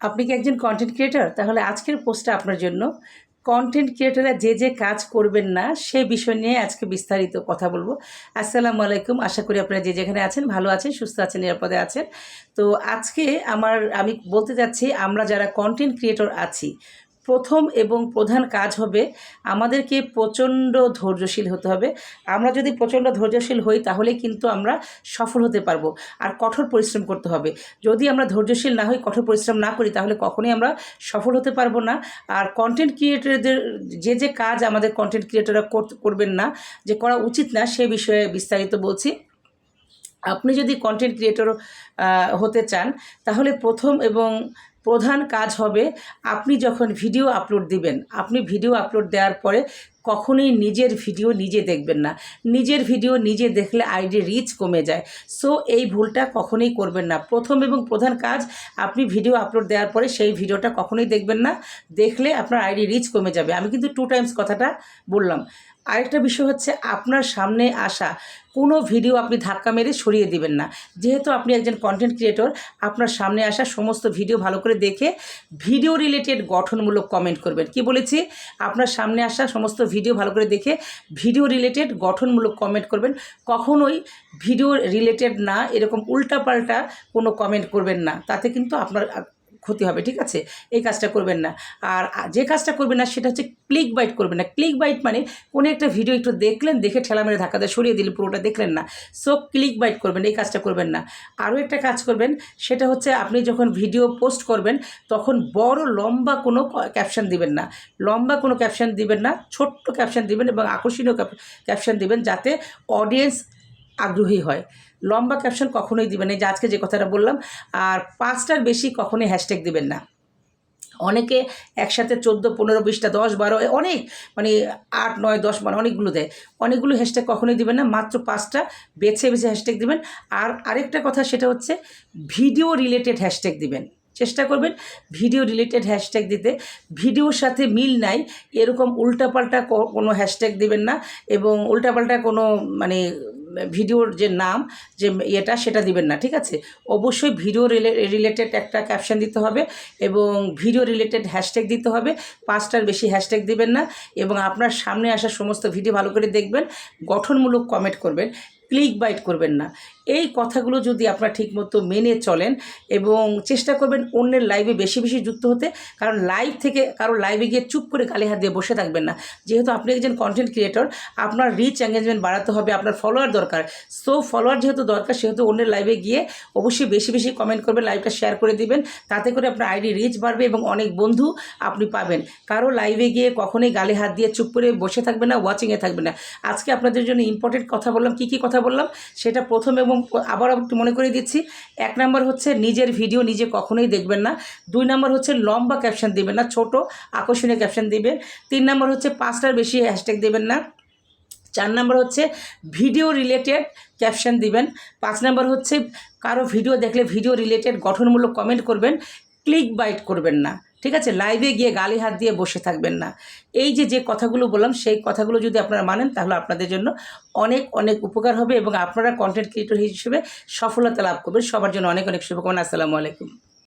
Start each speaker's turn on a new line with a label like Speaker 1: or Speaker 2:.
Speaker 1: আপনি কি একজন কন্টেন্ট ক্রিয়েটর তাহলে আজকের পোস্টটা আপনার জন্য। কন্টেন্ট ক্রিয়েটাররা যে যে কাজ করবেন না, সে বিষয় নিয়ে আজকে বিস্তারিত কথা বলব। আসসালামু আলাইকুম। আশা করি আপনারা যে যেখানে আছেন, ভালো আছেন, সুস্থ আছেন, নিরাপদে আছেন। তো আজকে আমার, আমি বলতে যাচ্ছি, আমরা যারা কন্টেন্ট ক্রিয়েটর আছি প্রথম এবং প্রধান কাজ হবে আমাদেরকে প্রচণ্ড ধৈর্যশীল হতে হবে। আমরা যদি প্রচণ্ড ধৈর্যশীল হই, তাহলে কিন্তু আমরা সফল হতে পারব আর কঠোর পরিশ্রম করতে হবে। যদি আমরা ধৈর্যশীল না হই, কঠোর পরিশ্রম না করি, তাহলে কখনোই আমরা সফল হতে পারব না। আর কন্টেন্ট ক্রিয়েটরদের যে যে কাজ আমাদের কন্টেন্ট ক্রিয়েটররা করবেন না, যে করা উচিত না, সে বিষয়ে বিস্তারিত বলছি। আপনি যদি কন্টেন্ট ক্রিয়েটর হতে চান, তাহলে প্রথম এবং প্রধান কাজ হবে আপনি যখন ভিডিও আপলোড দিবেন আপনি ভিডিও আপলোড দেওয়ার পরে কখনোই নিজের ভিডিও নিজে দেখবেন না। নিজের ভিডিও নিজে দেখলে আইডি রিচ কমে যায়। সো এই ভুলটা কখনোই করবেন না। প্রথম এবং প্রধান কাজ, আপনি ভিডিও আপলোড দেওয়ার পরে সেই ভিডিওটা কখনোই দেখবেন না। দেখলে আপনার আইডি রিচ কমে যাবে। আমি কিন্তু টু টাইমস কথাটা বললাম। আরেকটা বিষয় হচ্ছে, আপনার সামনে আসা কোনো ভিডিও আপনি ধাক্কা মেরে সরিয়ে দিবেন না। যেহেতু আপনি একজন কন্টেন্ট ক্রিয়েটর আপনার সামনে আসা সমস্ত ভিডিও ভালো করে দেখে ভিডিও রিলেটেড গঠনমূলক কমেন্ট করবেন। কি বলেছি? আপনার সামনে আসা সমস্ত ভিডিও ভালো করে দেখে ভিডিও রিলেটেড গঠনমূলক কমেন্ট করবেন। কখনোই ভিডিও রিলেটেড না, এরকম উল্টাপাল্টা কোনো কমেন্ট করবেন না। তাতে কিন্তু আপনার ক্ষতি হবে, ঠিক আছে? এই কাজটা করবেন না। আর যে কাজটা করবেন না, সেটা হচ্ছে ক্লিক বাইট করবেন না। ক্লিক বাইট মানে কোনো একটা ভিডিও একটু দেখলেন, দেখে ঠেলা মেরে ধাক্কা দিয়ে সরিয়ে দিলেন, পুরোটা দেখলেন না। সো ক্লিক বাইট করবেন, এই কাজটা করবেন না। আরও একটা কাজ করবেন, সেটা হচ্ছে আপনি যখন ভিডিও পোস্ট করবেন, তখন বড় লম্বা কোনো ক্যাপশন দিবেন না। লম্বা কোনো ক্যাপশন দিবেন না, ছোট্ট ক্যাপশন দিবেন এবং আকর্ষণীয় ক্যাপশন দিবেন যাতে অডিয়েন্স আগ্রহী হয়। লম্বা ক্যাপশন কখনোই দিবেন এই যে আজকে যে কথাটা বললাম, আর পাঁচটার বেশি কখনোই হ্যাশট্যাগ দিবেন না। অনেকে একসাথে চোদ্দ, পনেরো, বিশটা, দশ, বারো অনেক মানে আট, নয়, দশ মানে অনেকগুলো দেয়। অনেকগুলো হ্যাশট্যাগ কখনোই দিবেন না, মাত্র পাঁচটা বেছে বেছে হ্যাশট্যাগ দিবেন। আর আরেকটা কথা সেটা হচ্ছে ভিডিও রিলেটেড হ্যাশট্যাগ দিবেন। চেষ্টা করবেন ভিডিও রিলেটেড হ্যাশট্যাগ দিতে। ভিডিওর সাথে মিল নাই, এরকম উল্টাপাল্টা কোনো হ্যাশট্যাগ দিবেন না। এবং উল্টাপাল্টা কোনো মানে ভিডিওর যে নাম, যে ইয়েটা সেটা দিবেন না, ঠিক আছে? অবশ্যই ভিডিও রিলেটেড একটা ক্যাপশন দিতে হবে এবং ভিডিও রিলেটেড হ্যাশট্যাগ দিতে হবে। পাঁচটার বেশি হ্যাশট্যাগ দিবেন না এবং আপনার সামনে আসা সমস্ত ভিডিও ভালো করে দেখবেন, গঠনমূলক কমেন্ট করবেন ক্লিক বাইট করবেন না। এই কথাগুলো যদি আপনারা ঠিকমতো মেনে চলেন এবং চেষ্টা করবেন অন্যের লাইভে বেশি বেশি যুক্ত হতে, কারণ লাইভ থেকে কারও লাইভে গিয়ে চুপ করে গালি হাত দিয়ে বসে থাকবেন না। যেহেতু আপনি একজন কন্টেন্ট ক্রিয়েটর আপনার রিচ এঙ্গেজমেন্ট বাড়াতে হবে, আপনার ফলোয়ার দরকার। সো ফলোয়ার যেহেতু দরকার, সেহেতু অন্যের লাইভে গিয়ে অবশ্যই বেশি বেশি কমেন্ট করবেন লাইভটা শেয়ার করে দিবেন। তাতে করে আপনার আইডি রিচ বাড়বে এবং অনেক বন্ধু আপনি পাবেন। কারও লাইভে গিয়ে কখনোই গালে হাত দিয়ে চুপ করে বসে থাকবে না ওয়াচিংয়ে থাকবে না। আজকে আপনাদের জন্য ইম্পর্টেন্ট কথা বললাম। কী কী কথা বললাম, সেটা প্রথম এবং আবার একটু মনে করে দিচ্ছি, এক নম্বর হচ্ছে নিজের ভিডিও নিজে কখনোই দেখবেন না, দুই নম্বর হচ্ছে লম্বা ক্যাপশন দেবেন না, ছোট আকর্ষণীয় ক্যাপশন দিবেন, তিন নম্বর হচ্ছে পাঁচটার বেশি হ্যাশট্যাগ দেবেন না, চার নম্বর হচ্ছে ভিডিও রিলেটেড ক্যাপশন দিবেন, পাঁচ নম্বর হচ্ছে কারও ভিডিও দেখলে ভিডিও রিলেটেড গঠনমূলক কমেন্ট করবেন ক্লিক বাইট করবেন না। ঠিক আছে? লাইভে গিয়ে গালি হাত দিয়ে বসে থাকবেন না। এই যে যে কথাগুলো বললাম, সেই কথাগুলো যদি আপনারা মানেন, তাহলে আপনাদের জন্য অনেক অনেক উপকার হবে এবং আপনারা কন্টেন্ট ক্রিয়েটর হিসেবে সফলতা লাভ করবেন। সবার জন্য অনেক অনেক শুভকামনা। আসসালামু আলাইকুম।